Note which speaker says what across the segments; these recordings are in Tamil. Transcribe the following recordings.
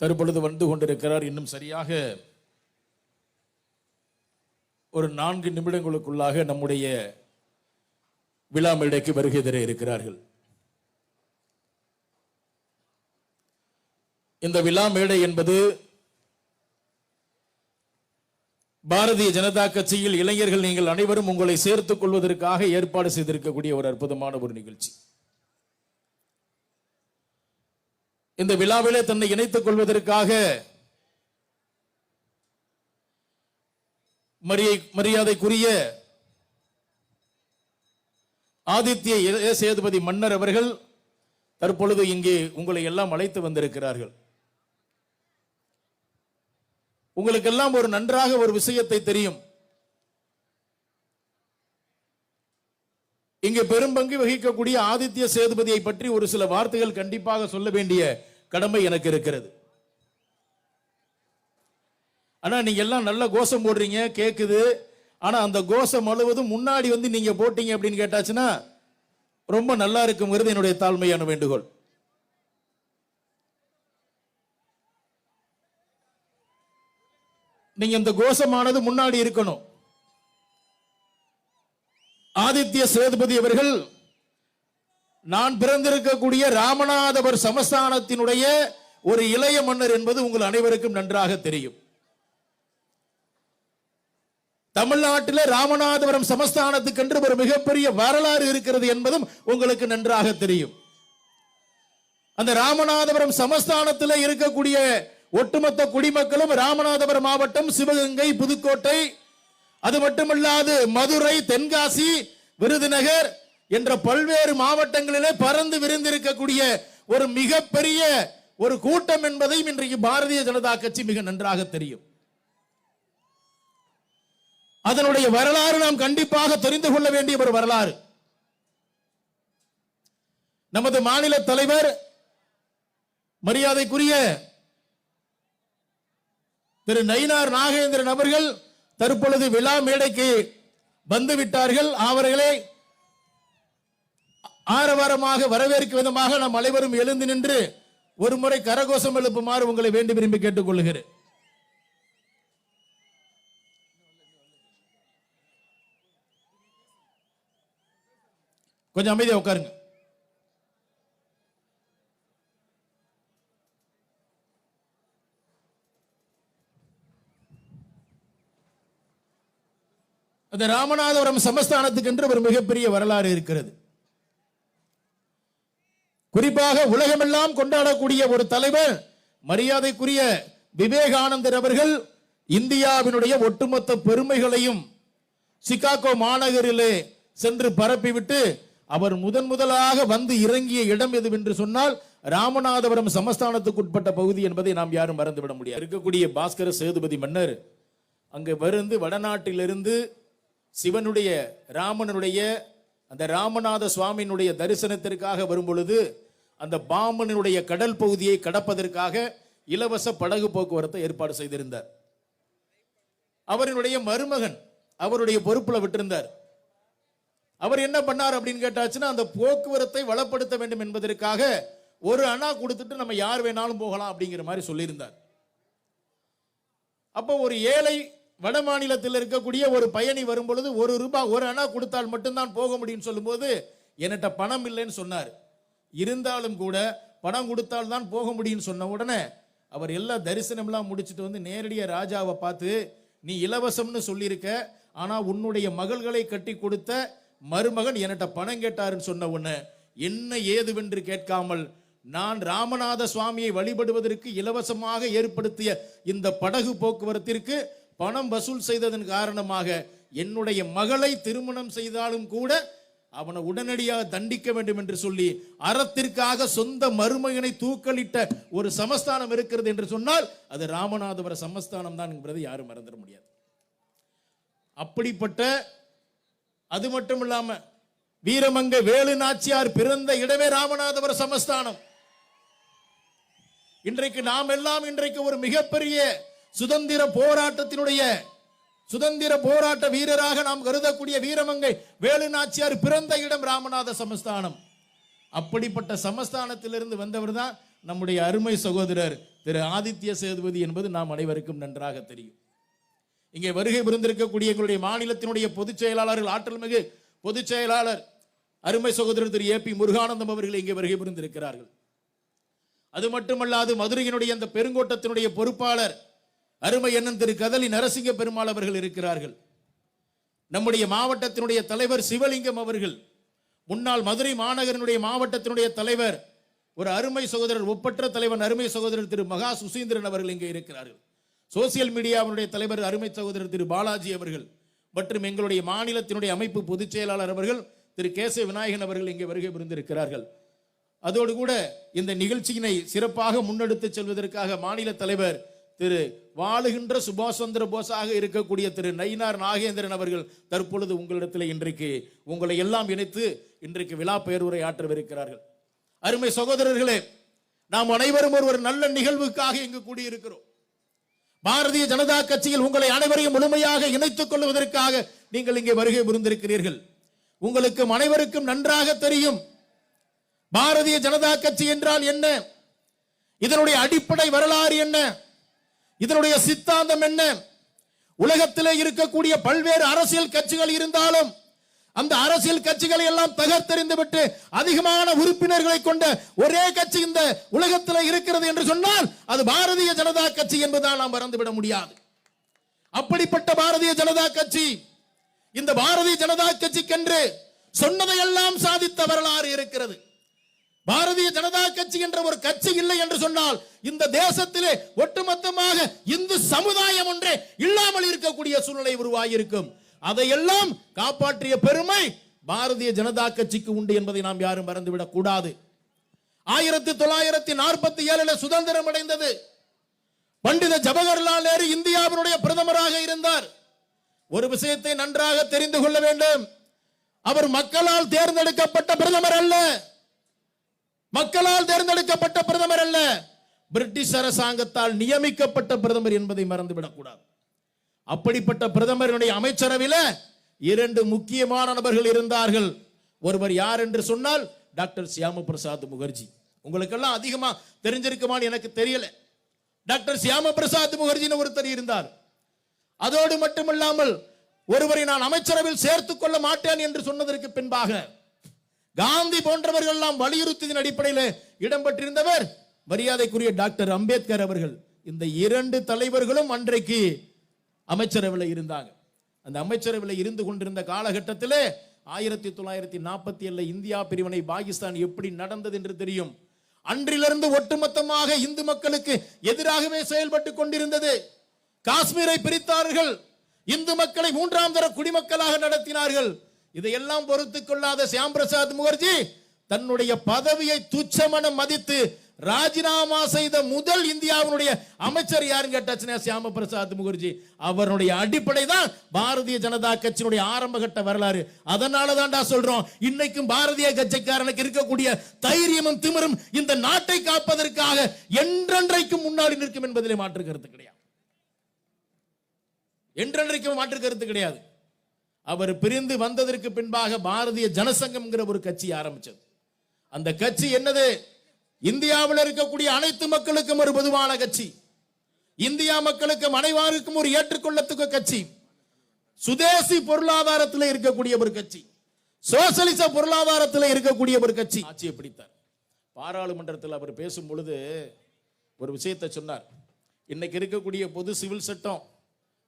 Speaker 1: தற்பொழுது வந்து கொண்டிருக்கிறார். இன்னும் சரியாக ஒரு நான்கு நிமிடங்களுக்குள்ளாக நம்முடைய விழா மேடைக்கு வருகை தர இருக்கிறார்கள். இந்த விழா மேடை என்பது பாரதிய ஜனதா கட்சியில் இளைஞர்கள் நீங்கள் அனைவரும் உங்களை சேர்த்துக் கொள்வதற்காக ஏற்பாடு செய்திருக்கக்கூடிய ஒரு அற்புதமான ஒரு நிகழ்ச்சி. இந்த விழாவிலே தன்னை இணைத்துக் கொள்வதற்காக மரியை மரியாதைக்குரிய ஆதித்ய சேதுபதி மன்னர் அவர்கள் தற்பொழுது இங்கே உங்களை எல்லாம் அழைத்து வந்திருக்கிறார்கள். உங்களுக்கெல்லாம் ஒரு நன்றாக ஒரு விஷயத்தை தெரியும். இங்கே பெரும்பங்கு வகிக்கக்கூடிய ஆதித்ய சேதுபதியை பற்றி ஒரு சில வார்த்தைகள் கண்டிப்பாக சொல்ல வேண்டிய கடமை எனக்கு இருக்கிறது. ஆனா நீங்க எல்லாம் நல்ல கோஷம் போடுறீங்க கேக்குது. ஆனா அந்த கோஷம் முழுவதும் முன்னாடி வந்து நீங்க போட்டீங்க அப்படின்னு கேட்டாச்சுன்னா ரொம்ப நல்லா இருக்குங்கிறது என்னுடைய தாழ்மையான வேண்டுகோள். நீங்க இந்த கோஷமானது முன்னாடி இருக்கணும். ஆதித்ய சேதுபதி அவர்கள் நான் பிறந்திருக்கக்கூடிய ராமநாதபுர சமஸ்தானத்தினுடைய ஒரு இளைய மன்னர் என்பது உங்கள் அனைவருக்கும் நன்றாக தெரியும். தமிழ்நாட்டில் ராமநாதபுரம் சமஸ்தானத்துக்கென்று ஒரு மிகப்பெரிய வரலாறு இருக்கிறது என்பதும் உங்களுக்கு நன்றாக தெரியும். அந்த ராமநாதபுரம் சமஸ்தானத்தில் இருக்கக்கூடிய ஒட்டுமொத்த குடிமக்களும் ராமநாதபுரம் மாவட்டம் சிவகங்கை புதுக்கோட்டை அது மட்டுமல்லாது மதுரை தென்காசி விருதுநகர் என்ற பல்வேறு மாவட்டங்களிலே பறந்து விரிந்திருக்கக்கூடிய ஒரு மிகப்பெரிய ஒரு கூட்டம் என்பதையும் இன்றைக்கு பாரதிய ஜனதா கட்சி மிக நன்றாக தெரியும். அதனுடைய வரலாறு நாம் கண்டிப்பாக தெரிந்து கொள்ள வேண்டிய ஒரு வரலாறு. நமது மாநில தலைவர் மரியாதைக்குரிய திரு நயினார் நாகேந்திரன் அவர்கள் தற்பொழுது விழா மேடைக்கு வந்து விட்டார்கள். அவர்களை ஆரவாரமாக வரவேற்கும் விதமாக நாம் அனைவரும் எழுந்து நின்று ஒரு முறை கரகோஷம் எழுப்புமாறு உங்களை வேண்டி விரும்பி கேட்டுக்கொள்கிறேன். கொஞ்சம் அமைதியா உட்காருங்க. அந்த ராமநாதபுரம் சமஸ்தானத்துக்கு என்று ஒரு மிகப்பெரிய வரலாறு இருக்கிறது. குறிப்பாக உலகமெல்லாம் கொண்டாடக்கூடிய ஒரு தலைவர் மரியாதைக்குரிய விவேகானந்தர் அவர்கள் இந்தியாவினுடைய ஒட்டுமொத்த பெருமைகளையும் சிகாகோ மாநகரிலே சென்று பரப்பிவிட்டு அவர் முதன் முதலாக வந்து இறங்கிய இடம் எதுவென்று சொன்னால் ராமநாதபுரம் சமஸ்தானத்துக்குட்பட்ட பகுதி என்பதை நாம் யாரும் மறந்துவிட முடியாது. இருக்கக்கூடிய பாஸ்கர சேதுபதி மன்னர் அங்கு வருந்து வடநாட்டிலிருந்து சிவனுடைய ராமனுடைய அந்த ராமநாத சுவாமியினுடைய தரிசனத்திற்காக வரும்பொழுது அந்த பாமனுடைய கடல் பகுதியை கடப்பதற்காக இலவச படகு போக்குவரத்தை ஏற்பாடு செய்திருந்தார். அவரினுடைய மருமகன் அவருடைய பொறுப்பில் விட்டிருந்தார். அவர் என்ன பண்ணார் அப்படின்னு கேட்டாச்சுன்னா அந்த போக்குவரத்தை வளப்படுத்த வேண்டும் என்பதற்காக ஒரு அணா கொடுத்துட்டு நம்ம யார் வேணாலும் போகலாம் அப்படிங்கிற மாதிரி சொல்லியிருந்தார். அப்போ ஒரு ஏழை வட மாநிலத்தில் இருக்கக்கூடிய ஒரு பயணி வரும்பொழுது ஒரு ரூபாய் ஒரு அணா கொடுத்தால் மட்டும்தான் போக முடியும்னு சொல்லும்போது என்கிட்ட பணம் இல்லைன்னு சொன்னார். இருந்தாலும் கூட பணம் கொடுத்தால் தான் போக முடியும்னு சொன்ன உடனே அவர் எல்லா தரிசனம்லாம் முடிச்சுட்டு வந்து நேரடியாக ராஜாவை பார்த்து நீ இலவசம்னு சொல்லியிருக்க ஆனால் உன்னுடைய மகள்களை கட்டி கொடுத்த மருமகன் என்கிட்ட பணம் கேட்டாருன்னு சொன்ன உடனே என்ன ஏதுவென்று கேட்காமல் நான் ராமநாத சுவாமியை வழிபடுவதற்கு இலவசமாக ஏற்படுத்திய இந்த படகு போக்குவரத்திற்கு பணம் வசூல் செய்ததன் காரணமாக என்னுடைய மகளை திருமணம் செய்தாலும் கூட அவனை உடனடியாக தண்டிக்க வேண்டும் என்று சொல்லி அறத்திற்காக சொந்த மருமகனை தூக்கலிட்ட ஒரு சமஸ்தானம் இருக்கிறது என்று சொன்னால் அது ராமநாதபுர சமஸ்தானம் தான் என்பதை யாரும் மறந்துட முடியாது. அப்படிப்பட்ட அது மட்டும் இல்லாம வீரமங்க வேலு நாச்சியார் பிறந்த இடமே ராமநாதபுர சமஸ்தானம். இன்றைக்கு நாம் எல்லாம் இன்றைக்கு ஒரு மிகப்பெரிய சுதந்திர போராட்டத்தினுடைய சுதந்திர போராட்ட வீரராக நாம் கருதக்கூடிய வீரமங்கை வேலு நாச்சியார் பிறந்த இடம் ராமநாத சமஸ்தானம். அப்படிப்பட்ட சமஸ்தானத்திலிருந்து வந்தவர் தான் நம்முடைய அருமை சகோதரர் திரு ஆதித்ய சேதுபதி என்பது நாம் அனைவருக்கும் நன்றாக தெரியும். இங்கே வருகை புரிந்திருக்கக்கூடிய எங்களுடைய மாநிலத்தினுடைய பொதுச் செயலாளர்கள் ஆற்றல் மிகு பொதுச் செயலாளர் அருமை சகோதரர் திரு ஏ பி முருகானந்தம் அவர்கள் இங்கே வருகை புரிந்திருக்கிறார்கள். அது மட்டுமல்லாது மதுரையினுடைய அந்த பெருங்கோட்டத்தினுடைய பொறுப்பாளர் அருமை எண்ணன் திரு கதலி நரசிங்க பெருமாள் அவர்கள் இருக்கிறார்கள். நம்முடைய மாவட்டத்தினுடைய தலைவர் சிவலிங்கம் அவர்கள் முன்னாள் மதுரை மாநகரனுடைய மாவட்டத்தினுடைய தலைவர் ஒரு அருமை சகோதரர் ஒப்பற்ற தலைவன் அருமை சகோதரர் திரு மகா சுசீந்திரன் அவர்கள் இங்கே இருக்கிறார்கள். சோசியல் மீடியாவினுடைய தலைவர் அருமை சகோதரர் திரு பாலாஜி அவர்கள் மற்றும் எங்களுடைய மாநிலத்தினுடைய அமைப்பு பொதுச் செயலாளர் அவர்கள் திரு கேச விநாயகன் அவர்கள் இங்கே வருகை புரிந்திருக்கிறார்கள். அதோடு கூட இந்த நிகழ்ச்சியினை சிறப்பாக முன்னெடுத்து செல்வதற்காக மாநில தலைவர் திரு வாழுகின்ற சுபாஷ் சந்திர போஸாக இருக்கக்கூடிய திரு நயினார் நாகேந்திரன் அவர்கள் தற்பொழுது உங்களிடத்தில் இன்றைக்கு உங்களை எல்லாம் இணைத்து இன்றைக்கு விழா பெயர்வுரை ஆற்றவிருக்கிறார்கள். அருமை சகோதரர்களே நாம் அனைவரும் ஒரு ஒரு நல்ல நிகழ்வுக்காக இங்கு கூடியிருக்கிறோம். பாரதிய ஜனதா கட்சியில் உங்களை அனைவரையும் முழுமையாக இணைத்துக் கொள்வதற்காக நீங்கள் இங்கே வருகை புரிந்திருக்கிறீர்கள். உங்களுக்கு அனைவருக்கும் நன்றாக தெரியும். பாரதிய ஜனதா கட்சி என்றால் என்ன? இதனுடைய அடிப்படை வரலாறு என்ன? இதனுடைய சித்தாந்தம் என்ன? உலகத்திலே இருக்கக்கூடிய பல்வேறு அரசியல் கட்சிகள் இருந்தாலும் அந்த அரசியல் கட்சிகளை எல்லாம் தகர்த்தெறிந்து விட்டு அதிகமான உறுப்பினர்களை கொண்ட ஒரே கட்சி இந்த உலகத்தில் இருக்கிறது என்று சொன்னால் அது பாரதிய ஜனதா கட்சி என்பதால் நாம் மறந்துவிட முடியாது. அப்படிப்பட்ட பாரதிய ஜனதா கட்சி இந்த பாரதிய ஜனதா கட்சிக்கென்று சொன்னதையெல்லாம் சாதித்த வரலாறு இருக்கிறது. பாரதிய ஜனதா கட்சி என்ற ஒரு கட்சி இல்லை என்று சொன்னால் இந்த தேசத்திலே ஒட்டுமொத்தமாக இந்து சமுதாயம் ஒன்றே இல்லாமல் இருக்கக்கூடிய சூழ்நிலை உருவாகியிருக்கும். அதையெல்லாம் காப்பாற்றிய பெருமை பாரதிய ஜனதா கட்சிக்கு உண்டு என்பதை நாம் யாரும் மறந்துவிடக் கூடாது. ஆயிரத்தி தொள்ளாயிரத்தி நாற்பத்தி ஏழுல சுதந்திரம் அடைந்தது. பண்டித ஜவஹர்லால் நேரு இந்தியாவினுடைய பிரதமராக இருந்தார். ஒரு விஷயத்தை நன்றாக தெரிந்து கொள்ள வேண்டும். அவர் மக்களால் தேர்ந்தெடுக்கப்பட்ட பிரதமர் அல்ல. மக்களால் தேர்ந்தெடுக்கப்பட்ட பிரதமர் அல்ல. பிரிட்டிஷ் அரசாங்கத்தால் நியமிக்கப்பட்ட பிரதமர் என்பதை மறந்துவிடக்கூடாது. அப்படிப்பட்ட பிரதமருடைய அமைச்சரவையில் இரண்டு முக்கியமான நபர்கள் இருந்தார்கள். ஒருவர் யார் என்று சொன்னால் டாக்டர் சியாம பிரசாத் முகர்ஜி. உங்களுக்கெல்லாம் அதிகமாக தெரிஞ்சிருக்குமான்னு எனக்கு தெரியல. டாக்டர் சியாம பிரசாத் முகர்ஜின்னு ஒருத்தர் இருந்தார். அதோடு மட்டுமல்லாமல் ஒருவரை நான் அமைச்சரவையில் சேர்த்துக்கொள்ள மாட்டேன் என்று சொன்னதற்கு பின்பாக காந்தி போன்றவர்கள் எல்லாம் வலியுறுத்தியின் அடிப்படையில் இடம்பெற்றிருந்தவர் மரியாதைக்குரிய டாக்டர் அம்பேத்கர் அவர்கள். இந்த இரண்டு தலைவர்களும் அன்றைக்கு அமைச்சரவையில் இருந்தாங்க. அந்த அமைச்சரவையில் இருந்து கொண்டிருந்த காலகட்டத்திலே ஆயிரத்தி தொள்ளாயிரத்தி நாற்பத்தி ஏழுல இந்தியா பிரிவினை பாகிஸ்தான் எப்படி நடந்தது என்று தெரியும். அன்றிலிருந்து ஒட்டுமொத்தமாக இந்து மக்களுக்கு எதிராகவே செயல்பட்டு கொண்டிருந்தது. காஷ்மீரை பிரித்தார்கள். இந்து மக்களை மூன்றாம் தர குடிமக்களாக நடத்தினார்கள். இதையெல்லாம் பொறுத்து கொள்ளாத சியாம் பிரசாத் முகர்ஜி தன்னுடைய பதவியை துச்சமென மதித்து ராஜினாமா செய்த முதல் இந்தியாவினுடைய அமைச்சர் யாருன்னு கேட்டாச்சுன்னா சியாம பிரசாத் முகர்ஜி. அவருடைய அடிப்படை தான் பாரதிய ஜனதா கட்சியினுடைய ஆரம்ப கட்ட வரலாறு. அதனால தான்டா சொல்றோம். இன்னைக்கும் பாரதிய கட்சிக்காரனுக்கு இருக்கக்கூடிய தைரியமும் திமிரும் இந்த நாட்டை காப்பதற்காக என்றென்றைக்கும் முன்னாடி நிற்கும் என்பதிலே மாற்று கருத்து கிடையாது. என்றென்றைக்கும் மாற்று கருத்து கிடையாது. அவர் பிரிந்து வந்ததற்கு பின்பாக பாரதிய ஜனசங்கம்ங்கிற ஒரு கட்சி ஆரம்பிச்சது. அந்த கட்சி என்னது? இந்தியாவில் இருக்கக்கூடிய அனைத்து மக்களுக்கும் ஒரு பொதுவான கட்சி. இந்தியா மக்களுக்கும் அனைவருக்கும் ஒரு ஏற்றுக்கொள்ளத்துக்கு கட்சி. சுதேசி பொருளாதாரத்தில் இருக்கக்கூடிய ஒரு கட்சி. சோசலிச பொருளாதாரத்தில் இருக்கக்கூடிய ஒரு கட்சி. ஆட்சியை பிடித்தார். பாராளுமன்றத்தில் அவர் பேசும் பொழுது ஒரு விஷயத்தை சொன்னார். இன்னைக்கு இருக்கக்கூடிய பொது சிவில் சட்டம்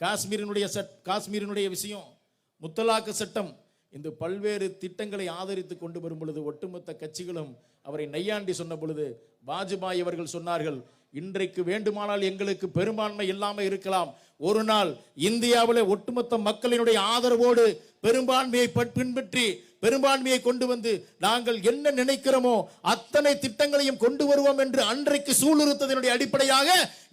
Speaker 1: காஷ்மீரினுடைய சட் காஷ்மீரினுடைய விஷயம் முத்தலாக்கு சட்டம் இந்த பல்வேறு திட்டங்களை ஆதரித்து கொண்டு வரும் பொழுது ஒட்டுமொத்த கட்சிகளும் அவரை நையாண்டி சொன்ன பொழுது வாஜ்பாய் அவர்கள் சொன்னார்கள் இன்றைக்கு வேண்டுமானால் எங்களுக்கு பெரும்பான்மை இல்லாமல் இருக்கலாம். ஒரு நாள் இந்தியாவில் ஒட்டுமொத்த மக்களினுடைய ஆதரவோடு பெரும்பான்மையை பின்பற்றி பெரும்பான்மையை கொண்டு வந்து நாங்கள் என்ன நினைக்கிறோமோ அத்தனை திட்டங்களையும் கொண்டு வருவோம் என்று அன்றைக்கு சூளுறுத்ததனுடைய அடிப்படையாக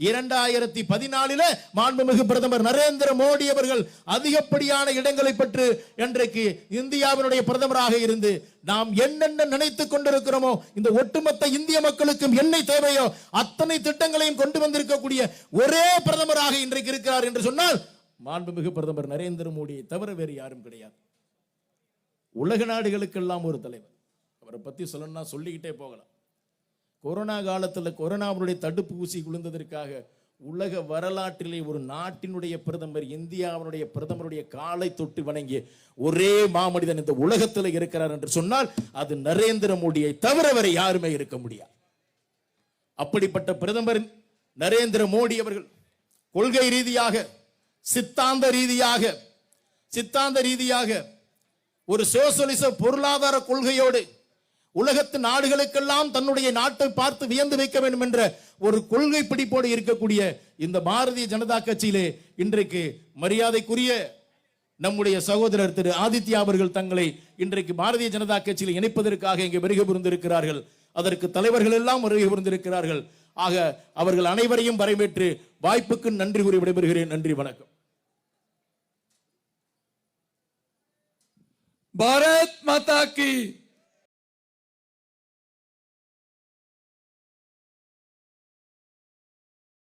Speaker 1: இரண்டாயிரத்தி பதினாலில் மாண்புமிகு பிரதமர் நரேந்திர மோடி அவர்கள் அதிகப்படியான இடங்களை பெற்று இன்றைக்கு இந்தியாவினுடைய பிரதமராக இருந்து நாம் என்னென்ன நினைத்துக் கொண்டிருக்கிறோமோ இந்த ஒட்டுமொத்த இந்திய மக்களுக்கும் என்ன தேவையோ அத்தனை திட்டங்களையும் கொண்டு வந்திருக்கக்கூடிய ஒரே பிரதமராக இன்றைக்கு இருக்கிறார் என்று சொன்னால் மாண்புமிகு பிரதமர் நரேந்திர மோடியை தவிர வேறு யாரும் கிடையாது. உலக நாடுகளுக்கெல்லாம் ஒரு தலைவர். அவரை பற்றி சொல்லணும்னா சொல்லிக்கிட்டே போகலாம். கொரோனா காலத்தில் கொரோனாவுடைய தடுப்பு ஊசி விழுந்ததற்காக உலக வரலாற்றிலே ஒரு நாட்டினுடைய பிரதமர் இந்தியாவினுடைய பிரதமருடைய காலை தொட்டு வணங்கிய ஒரே மாமனிதன் இந்த உலகத்தில் இருக்கிறார் என்று சொன்னால் அது நரேந்திர மோடியை தவிர வரை யாருமே இருக்க முடியாது. அப்படிப்பட்ட பிரதமர் நரேந்திர மோடி அவர்கள் கொள்கை ரீதியாக சித்தாந்த ரீதியாக சித்தாந்த ரீதியாக ஒரு சோசலிச பொருளாதார கொள்கையோடு உலகத்து நாடுகளுக்கெல்லாம் தன்னுடைய நாட்டை பார்த்து வியந்து வைக்க வேண்டும் என்ற ஒரு கொள்கை பிடிப்போடு இருக்கக்கூடிய இந்த பாரதிய ஜனதா கட்சியிலே இன்றைக்கு மரியாதைக்குரிய நம்முடைய சகோதரர் திரு ஆதித்யா அவர்கள் தங்களை இன்றைக்கு பாரதிய ஜனதா கட்சியில் இணைப்பதற்காக இங்கே வருகை புரிந்திருக்கிறார்கள். அதற்கு தலைவர்கள் எல்லாம் வருகை புரிந்திருக்கிறார்கள். ஆக அவர்கள் அனைவரையும் வரவேற்று வாய்ப்புக்கு நன்றி கூறி விடைபெறுகிறேன். நன்றி வணக்கம்.
Speaker 2: ભારત માતા કી.